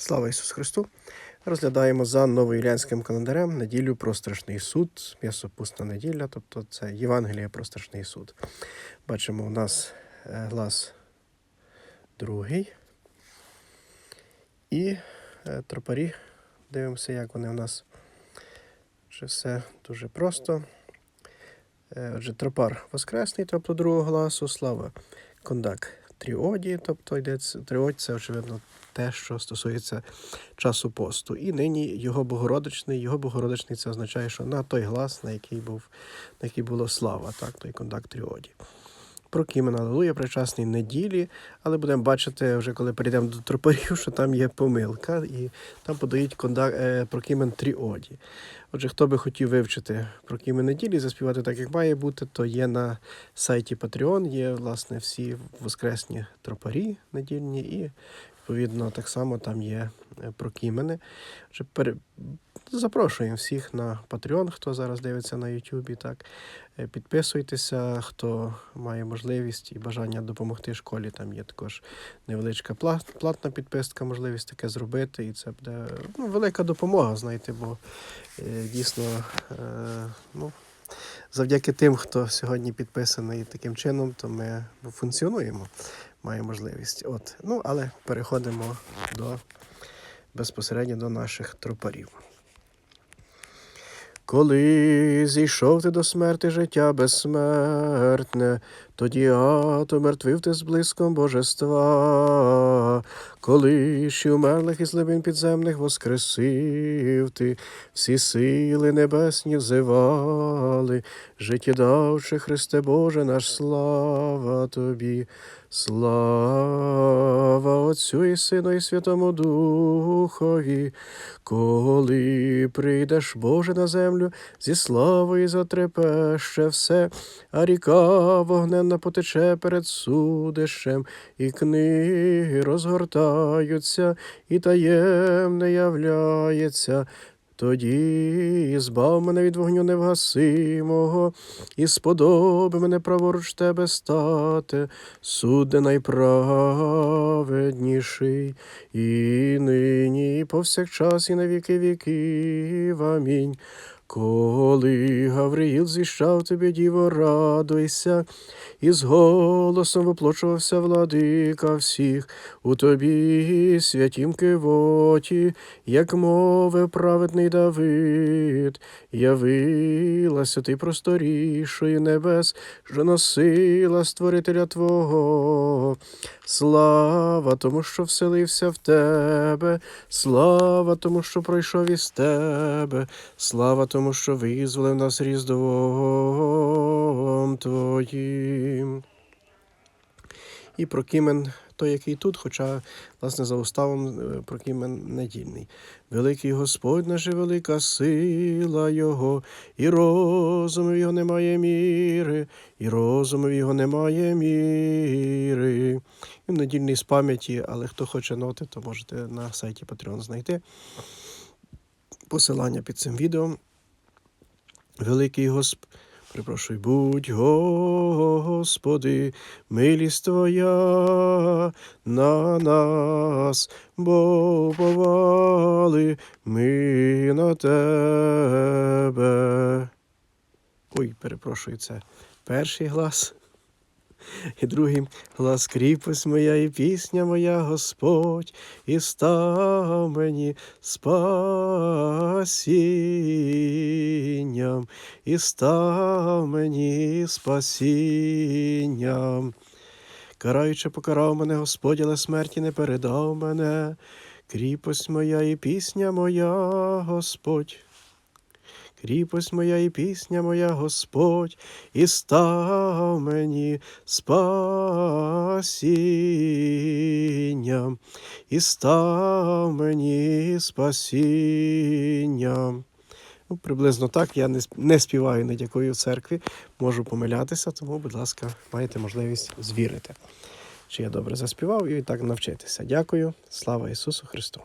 Слава Ісусу Христу! Розглядаємо за новоюліанським календарем неділю про страшний суд, м'ясопусна неділя, тобто це Євангеліє про страшний суд. Бачимо, у нас е, глас другий. І е, тропарі. Дивимося, як вони у нас. Вже все дуже просто. Е, Отже, тропар воскресний, тобто другого гласу, слава кондак тріоді, тобто йдеться тріодь, це очевидно те, що стосується часу посту. І нині його богородичний, його богородичний це означає, що на той глас, на який був, на який було слава, так, той кондакт тріоді. Про Кімен Алелуя причасний неділі, але будемо бачити, вже коли перейдемо до тропарів, що там є помилка, і там подають конда... е, про Кімен Тріоді. Отже, хто би хотів вивчити про Кімен неділі, заспівати так, як має бути, то є на сайті Patreon, є власне всі воскресні тропарі недільні, і відповідно так само там є е, про Кімени. Запрошуємо всіх на Patreon, хто зараз дивиться на YouTube. Так. Е, Підписуйтеся, хто має можливість і бажання допомогти школі. Там є також невеличка платна підписка, можливість таке зробити. І це буде ну, велика допомога, знаєте, бо е, дійсно ну, завдяки тим, хто сьогодні підписаний таким чином, то ми функціонуємо, маємо можливість. От. Ну, але переходимо до безпосередньо до наших тропарів. Коли зійшов ти до смерти життя безсмертне, тоді ато мертвив ти з блиском божества, коли ще умерлих і злибин підземних воскресив ти, всі сили небесні взивали, життєдавче Христе Боже наш слава тобі, слава Отцю і Сину і Святому Духові, коли прийдеш, Боже, на землю, зі славою затрепеще все, а ріка вогненна потече перед судищем, і книги розгортаються, і таємне являється. Тоді збав мене від вогню невгасимого, і сподоби мене праворуч тебе стати, судде найправедніший, і нині, і повсякчас, і на віки віків. Амінь. Коли Гавриїл зіщав тобі, діво, радуйся, і з голосом воплочувався владика всіх, у тобі святім кивоті, як мовив праведний Давид, явилася ти просторішою небес, що носила створителя Твого. Слава тому, що вселився в тебе, слава тому, що пройшов із тебе, слава тому, що визволив нас різдвом Твоїм. І про Кімен той, який тут, хоча, власне, за уставом е, про Кімен недільний. Великий Господь наш і велика сила Його, і розуму його немає міри, і розуму його немає міри. Він недільний з пам'яті, але хто хоче ноти, то можете на сайті Patreon знайти. Посилання під цим відео. Великий Госп... припрошуй, будь Господи, милість Твоя на нас, бо повали ми на Тебе. Ой, перепрошую, це перший глас. І другий глас кріпость моя і пісня моя, Господь, і став мені спасінням, і став мені спасінням. Караючи, покарав мене, Господь, але смерті не передав мене. Кріпость моя і пісня моя, Господь. Кріпость моя і пісня моя, Господь, і став мені спасінням, і став мені спасінням. Ну, приблизно так. Я не, співаю дякую в церкві, можу помилятися, тому, будь ласка, маєте можливість звірити, чи я добре заспівав і так навчитися. Дякую. Слава Ісусу Христу!